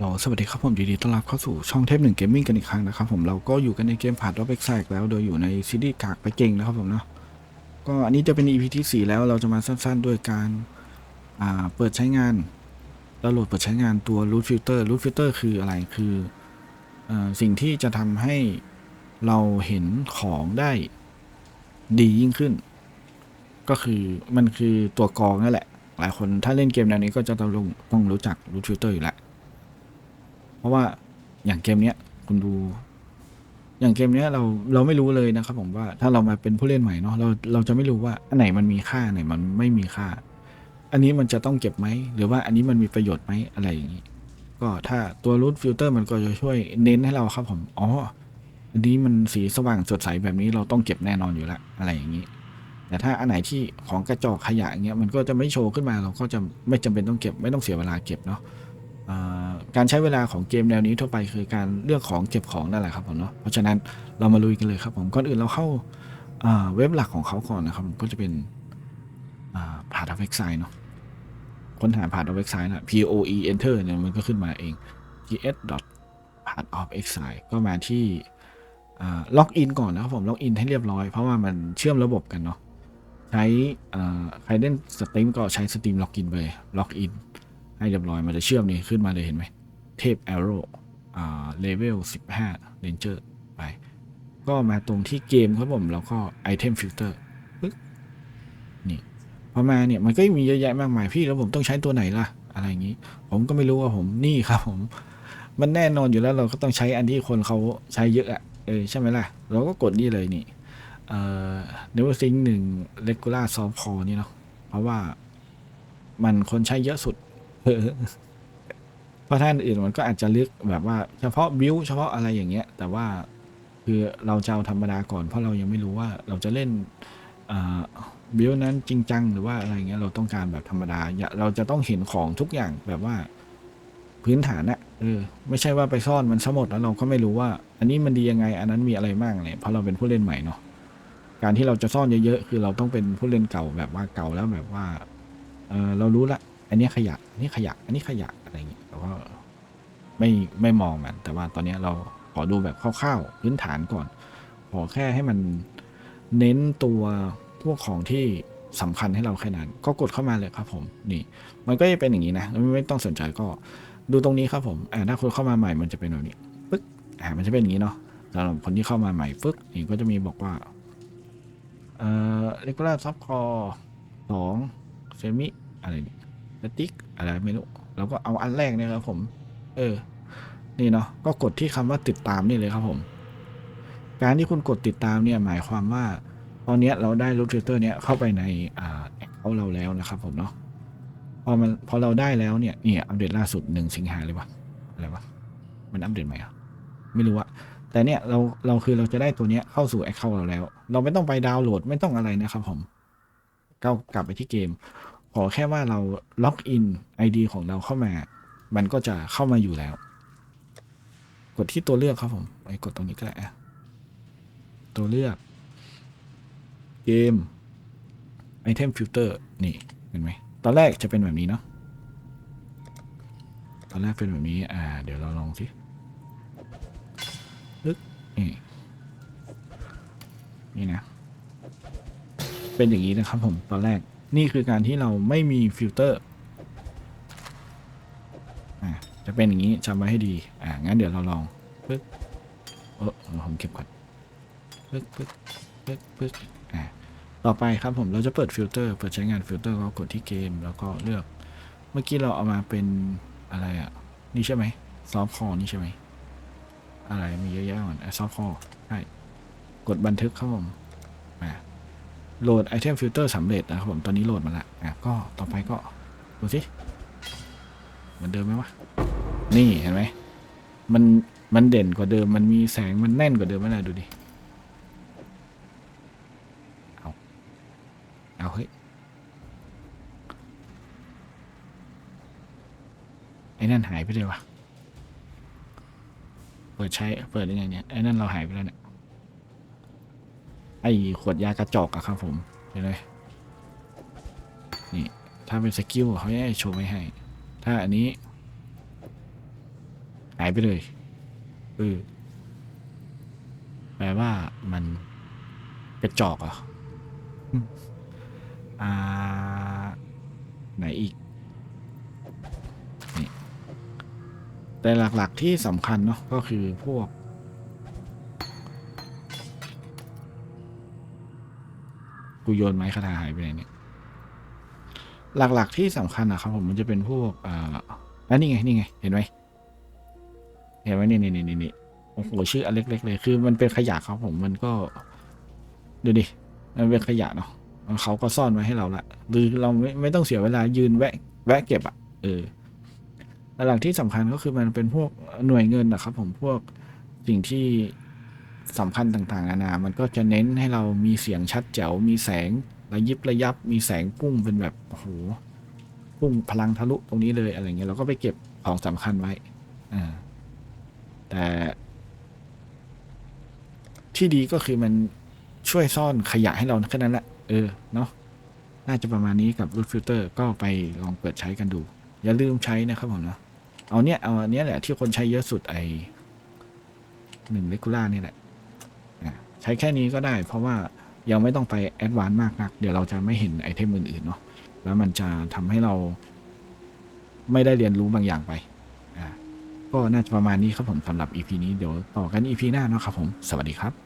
เราสวัสดีครับผมยินดีต้อนรับเข้าสู่ช่องเทพหนึ่งเกมมิ่งกันอีกครั้งนะครับผมเราก็อยู่กันในเกมผ่านรอบเอ็กซ์แล้วโดยอยู่ในซีรีส์กากไปเก่งนะครับผมเนาะก็อันนี้จะเป็น EP ที่ 4 แล้วเราจะมาสั้นๆ ด้วยการเปิดใช้งานดาโหลดเปิดใช้งานตัว root filter root filter คืออะไรคืออสิ่งที่จะทำให้เราเห็นของได้ดียิ่งขึ้น ก็คือมันคือตัวกรองนั่นแหละ หลายคนถ้าเล่นเกมแนวนี้ก็จะต้องรู้ต้องรู้จัก root filter อยู่แล้ว ราะว่าอย่างเกมเนี้ยคุณดู อย่างเกมเนี้ยเราเราไม่รู้เลยนะครับ ผมว่าถ้าเรามาเป็นผู้เล่นใหม่เนาะเราเราจะไม่รู้ว่าอันไหนมันมีค่าอันไหนมันไม่มีค่า อันนี้มันจะต้องเก็บไหมหรือว่าอันนี้มันมีประโยชน์ไหมอะไรอย่างนี้ก็ถ้าตัวรูทฟิลเตอร์มันก็จะช่วยเน้นให้เราครับ ผมอ๋ออันนี้มันสีสว่างสดใสแบบนี้เราต้องเก็บแน่นอนอยู่แล้วอะไรอย่างนี้ แต่ถ้าอันไหนที่ของกระจกขยะอย่างเงี้ยมันก็จะไม่โชว์ขึ้นมาเราก็จะไม่จำเป็นต้องเก็บไม่ต้องเสียเวลาเก็บเนาะ การใช้เวลาของเกมแนวนี้ทั่วไปคือการเลือกของเก็บของนั่นแหละครับผมเนาะเพราะฉะนั้นเรามาลุยกันเลยครับผมก่อนอื่นเราเข้าเว็บหลักของเขาก่อนนะครับก็จะเป็นผ่านทางเว็บไซต์เนาะค้นหาผ่านทางเว็บไซต์นะ P O E Enter เนี่ยมันก็ขึ้นมาเอง gs part of exile ก็มาที่ล็อกอินก่อนนะครับผมล็อกอินให้เรียบร้อย เพราะว่ามันเชื่อมระบบกันเนาะใช้ใครเล่นสตรีมก็ใช้สตรีมล็อกอินไปล็อกอินให้เรียบร้อยมันจะเชื่อมนี่ขึ้นมาเลยเห็นไหม เทพแอโร่เลเวล15เรนเจอร์ไป ก็มาตรงที่เกมครับผม แล้วก็ไอเทมฟิลเตอร์ปึ๊กนี่พอมาเนี่ย มันก็มีเยอะแยะมากมายพี่แล้วผมต้องใช้ตัวไหนล่ะ อะไรอย่างนี้ ผมก็ไม่รู้ว่าผมนี่ครับผม มันแน่นอนอยู่แล้วเราก็ต้องใช้อันที่คนเขาใช้เยอะอะเออใช่ไหมล่ะ เราก็กดนี่เลยนี่เอ่อ Never Think หนึ่ง Regular Soft Core นี่เนาะเพราะว่ามันคนใช้เยอะสุด เพราะท่านอื่นมันก็อาจจะลึกแบบว่าเฉพาะบิวเฉพาะอะไรอย่างเงี้ย แต่ว่าคือเราจะเอาธรรมดาก่อนเพราะเรายังไม่รู้ว่าเราจะเล่นบิวนั้นจริงจังหรือว่าอะไรเงี้ยเราต้องการแบบธรรมดาอย่าเราจะต้องเห็นของทุกอย่างแบบว่าพื้นฐานอะเออไม่ใช่ว่าไปซ่อนมันซะหมดแล้วเราก็ไม่รู้ว่า อันนี้มันดียังไง อันนั้นมีอะไรบ้างเลยเพราะเราเป็นผู้เล่นใหม่เนาะการที่เราจะซ่อนเยอะๆคือเราต้องเป็นผู้เล่นเก่าแบบว่าเก่าแล้วแบบว่าเออเรารู้ละ อันนี้ขยะอันนี้ขยะอันนี้ขยะอะไรอย่างเงี้ย แต่ว่าไม่ไม่มองมัน แต่ว่าตอนนี้เราขอดูแบบคร่าวๆพื้นฐานก่อน ขอแค่ให้มันเน้นตัวพวกของที่สำคัญให้เราแค่นั้น ก็กดเข้ามาเลยครับผมนี่ มันก็จะเป็นอย่างนี้นะไม่ไม่ต้องสนใจก็ดูตรงนี้ครับผมอ่าถ้าคนเข้ามาใหม่มันจะเป็นแบบนี้ปึ๊กอ่ามันจะเป็นอย่างนี้เนาะสำหรับคนที่เข้ามาใหม่ปึ๊กนี่ก็จะมีบอกว่าเอ่อ regular soft core สองเซมิอะไรนี่สติ๊กอะไรไม่รู้ เราก็เอาอันแรกเนี่ยครับผม เออ นี่เนาะก็กดที่คำว่าติดตามนี่เลยครับผม การที่คุณกดติดตามเนี่ยหมายความว่าตอนนี้เราได้รูทฟิลเตอร์เนี้ยเข้าไปในอ่าแอคเคาท์เราแล้วนะครับผมเนาะพอมันพอเราได้แล้วเนี่ยเนี่ยอัปเดตล่าสุดหนึ่งสิงหาเลยวะอะไรวะมันอัปเดตไหมอะไม่รู้อะแต่เนี่ยเราเราคือเราจะได้ตัวเนี้ยเข้าสู่แอคเคาท์เราแล้ว เราไม่ต้องไปดาวน์โหลดไม่ต้องอะไรนะครับผมก็กลับไปที่เกม ขอแค่ว่าเราล็อกอิน ID ของเราเข้ามา มันก็จะเข้ามาอยู่แล้ว กดที่ตัวเลือกครับผมไปกดตรงนี้ก็ได้อะตัวเลือกเกม Item Filter นี่เห็นไหมตอนแรกจะเป็นแบบนี้เนาะตอนแรกเป็นแบบนี้อ่า เดี๋ยวเราลองสิลึกนี่นี่นะ เป็นอย่างนี้นะครับผมตอนแรกนี่คือการที่เราไม่มีฟิลเตอร์จะเป็นอย่างนี้จำไว้ให้ดี อ่า งั้นเดี๋ยวเราลองปึ๊บเออผมเก็บก่อนปึ๊บปึ๊บปึ๊บปึ๊บอ่า ต่อไปครับผม เราจะเปิดฟิลเตอร์ เปิดใช้งานฟิลเตอร์ก็กดที่เกม แล้วก็เลือก เมื่อกี้เราเอามาเป็นอะไรอะ นี่ใช่ไหมซอฟคอนี่ใช่ไหม อะไร มีเยอะแยะหมดซอฟคอใช่ กดบันทึกครับผม อ่า โหลดไอเทมฟิลเตอร์สำเร็จนะครับผมตอนนี้โหลดมาละอะก็ต่อไปก็ดูสิเหมือนเดิมไหมวะนี่เห็นไหมมันมันเด่นกว่าเดิมมันมีแสงมันแน่นกว่าเดิมไม่ได้ดูดิเอาเอาเฮ้ยไอ้นั่นหายไปเลยวะเปิดใช้เปิดยังไงเนี่ยไอ้นั่นเราหายไปแล้วเนี่ย ไอ้ขวดยากระจอกอะครับผมเห็นไหมนี่ ถ้าเป็นสกิลเขาจะให้โชว์ไว้ให้ ถ้าอันนี้ หายไปเลยเออแปลว่ามันกระจอกอะอ่า ไหนอีก นี่ แต่หลักๆที่สำคัญเนาะก็คือพวก กูโยนไม้คาถาหายไปไหนเนี่ย หลักๆที่สำคัญนะครับผมมันจะเป็นพวกอ่าอันนี้ไงนี่ไง เห็นไหมเห็นไหมนี่นี่นี่นี่นี่โอ้โหชื่ออันเล็ก ๆ เลย คือมันเป็นขยะครับผมมันก็ดูดิมันเป็นขยะเนาะเขาก็ซ่อนไว้ให้เราละหรือเราไม่ไม่ต้องเสียเวลายืนแวะ แวะเก็บอะเออหลักที่สำคัญก็คือมันเป็นพวกหน่วยเงินนะครับผมพวกสิ่งที่ สำคัญต่างๆนานา มันก็จะเน้นให้เรามีเสียงชัดแจ๋ว มีแสงระยิบระยับ มีแสงพุ่งเป็นแบบโอ้โหพุ่งพลังทะลุตรงนี้เลยอะไรเงี้ยเราก็ไปเก็บของสำคัญไว้อ่าแต่ที่ดีก็คือมันช่วยซ่อนขยะให้เราแค่นั้นแหละเออเนาะน่าจะประมาณนี้กับรูทฟิลเตอร์ก็ไปลองเปิดใช้กันดู อย่าลืมใช้นะครับผมนะเอาเนี้ยเอาเนี้ยแหละที่คนใช้เยอะสุดไอหนึ่งเลกูล่านี่แหละ ช้แค่นี้ก็ได้ เพราะว่ายังไม่ต้องไปแอดวานซ์มากนัก เดี๋ยวเราจะไม่เห็นไอเทมอื่นๆเนาะแล้วมันจะทำให้เรา ไม่ได้เรียนรู้บางอย่างไปก็น่าจะประมาณนี้ครับผมสำหรับ EP นี้เดี๋ยวต่อกัน EP หน้าเนาะครับผม สวัสดีครับ